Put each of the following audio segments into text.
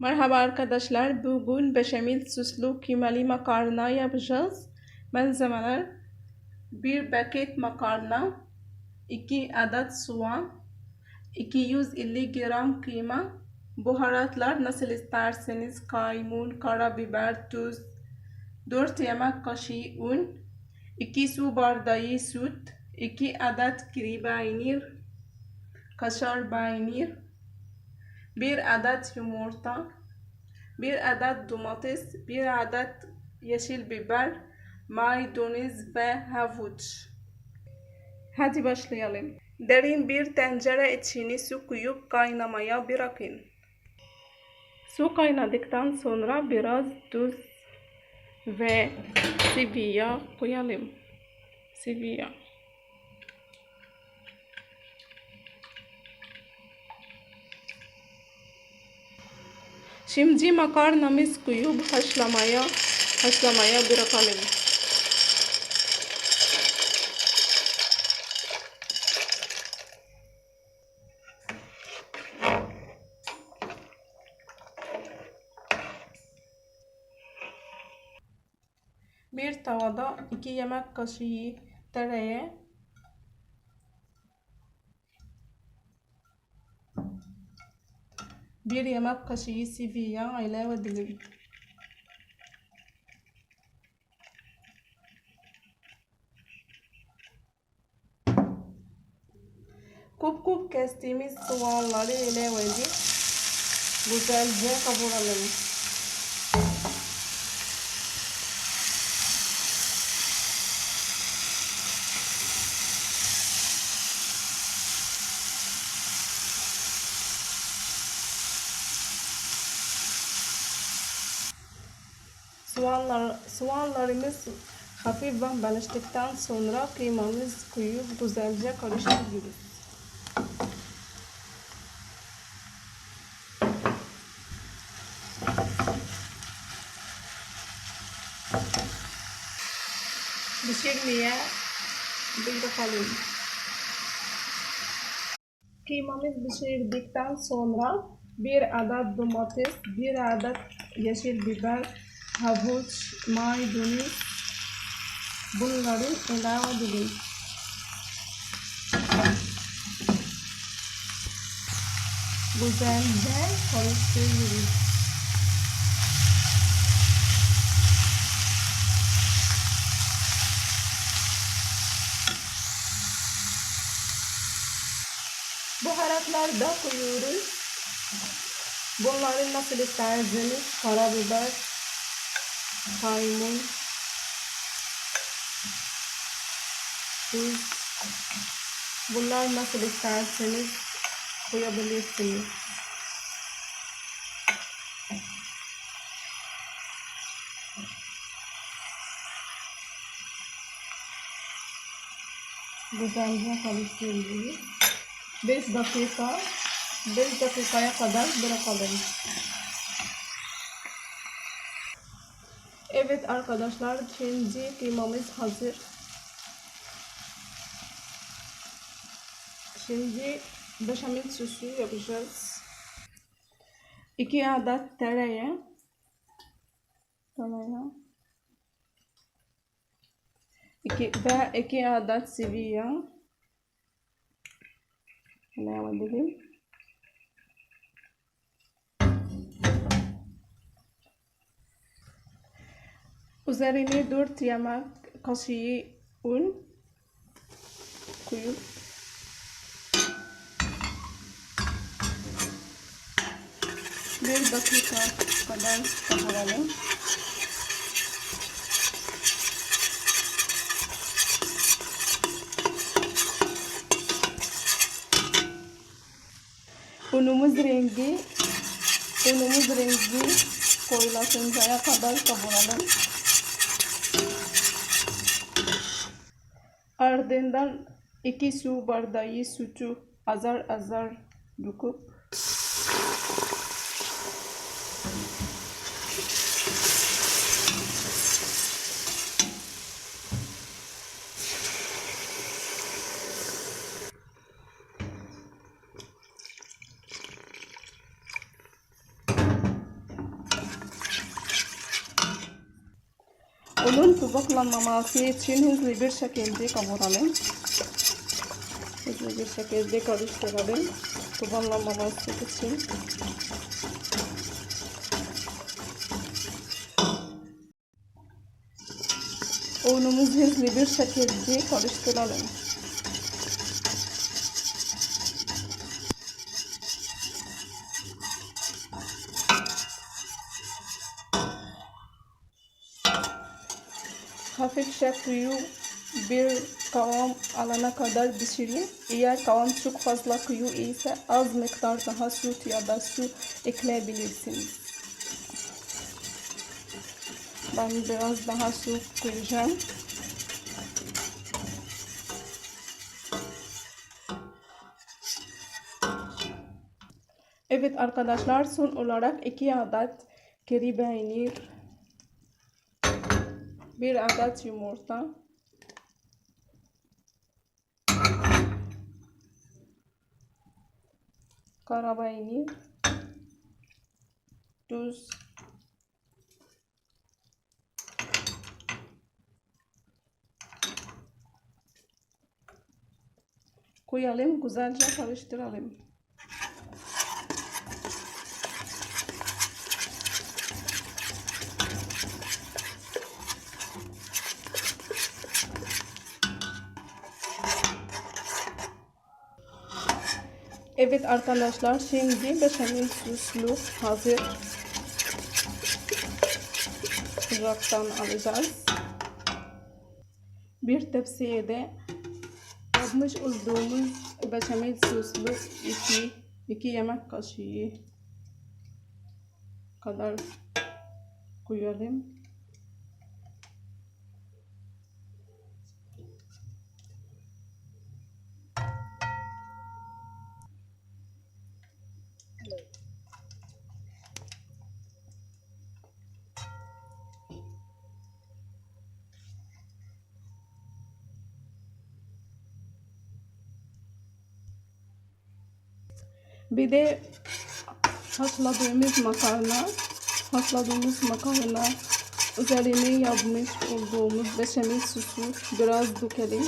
Merhaba arkadaşlar. Bugün beşamel süslü kıymalı makarna yapacağız. Malzemeler 1 paket makarna, 2 adet soğan, 250 gram kıyma, baharatlar nasıl isterseniz kaymun, karabiber, tuz, 4 yemek kaşığı un, 2 su bardağı süt, 2 adet kiri peynir, kaşar peynir, bir adet yumurta, bir adet domates, bir adet yeşil biber, maydanoz ve havuç. Hadi başlayalım. Derin bir tencere içine su koyup kaynamaya bırakın. Su kaynadıktan sonra biraz tuz ve yağ koyalım. Sıvı yağ. Şimdi makarnamız koyup haşlamaya haşlamaya bırakalım. Bir tavada iki yemek kaşığı tereyağı bir yemek kaşığı sıvı yağ ilave edelim. Kup kup kestiğimiz soğanları ilave edip güzelce kavuralım. Soğanlar, soğanlarımız hafif bambalaştıktan sonra kıymamız koyup güzelce karıştırıyoruz. Pişirmeye bırakalım. Kıymamız pişirdikten sonra bir adet domates, bir adet yeşil biber, havuç, maydanoz bunları ilave edelim. Güzelce karıştırıyoruz. Baharatlar da koyuyoruz. Bunları nasıl isterseniz karabiber, kaymun, tuz. Bunlar nasıl isterseniz koyabilirsiniz. Güzelce karıştırıyoruz. 5 dakika 5 dakikaya kadar bırakalım. Evet arkadaşlar şimdi kıymamız hazır. Şimdi beşamel sosu yapacağız. 2 adet tereyağı. Tereyağı. 2 ve 2 adet sıvı yağ. ilave edelim. Üzerine 4 yemek kaşığı un koyup bir dakika kadar kavuralım. Unumuz rengi unumuz rengi koyulasıncaya kadar kavuralım. Ardından iki su bardağı sütü azar azar döküp Unun tuzaklanmaması için hızlı bir şekilde kavuralım. Hızlı bir şekilde karıştıralım. Tuzaklanmaması için. Unumuzu hızlı bir şekilde karıştıralım. Hafifçe kuyu bir kıvam alana kadar pişirin. Eğer kıvam çok fazla kuyu ise az miktar daha süt ya da su ekleyebilirsiniz. Ben biraz daha su koyacağım. Evet arkadaşlar son olarak 2 adet keri peynir, bir adet yumurta, kara peynir, tuz, koyalım güzelce karıştıralım. Evet arkadaşlar şimdi beşamel soslu hazır. Sıcaktan alacağız. Bir tepsiye de yapmış olduğumuz beşamel soslu iki, iki yemek kaşığı kadar koyalım. Bir de haşladığımız makarna, haşladığımız makarna üzerine yapmış olduğumuz beşamel sosu biraz dökelim.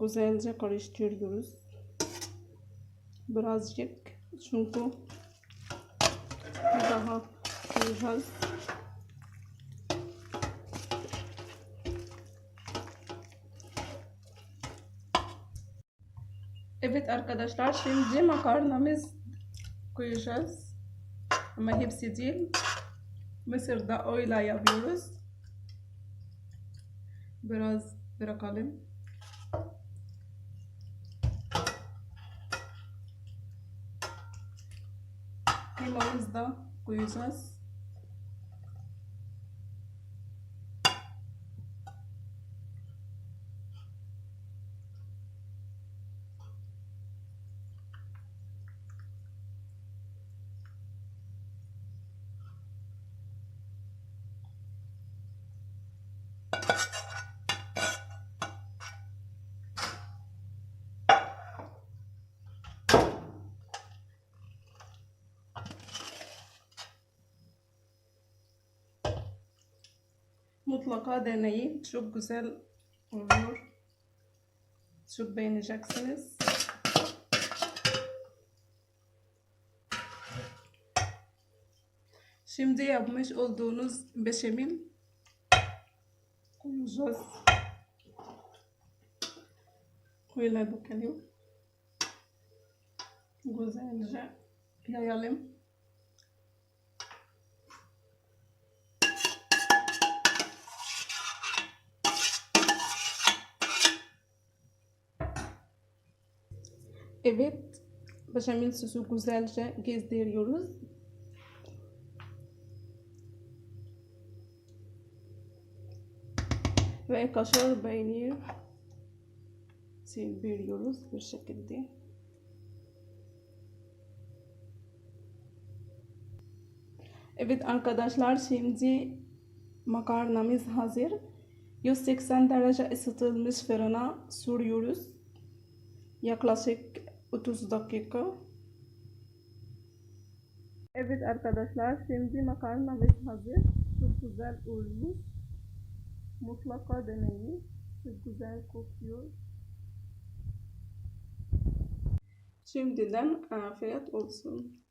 Güzelce karıştırıyoruz. Birazcık çünkü daha koyacağız. Evet arkadaşlar şimdi makarnamız koyacağız. Ama hepsi değil. Mısır'da oyla yapıyoruz. Biraz bırakalım. Kıymamızı da koyacağız. Mutlaka deneyin. Çok güzel oluyor. Çok beğeneceksiniz. Şimdi yapmış olduğunuz beşamel koyacağız. Böyle dökelim. Güzelce yayalım. Evet, beşamel sosu güzelce gezdiriyoruz. Ve kaşar peynir sildiriyoruz bir şekilde. Evet arkadaşlar şimdi makarnamız hazır. 180 derece ısıtılmış fırına sürüyoruz. Yaklaşık 30 dakika. Evet arkadaşlar şimdi makarnamız hazır. Çok güzel olmuş. Mutlaka deneyin. Çok güzel kokuyor. Şimdiden afiyet olsun.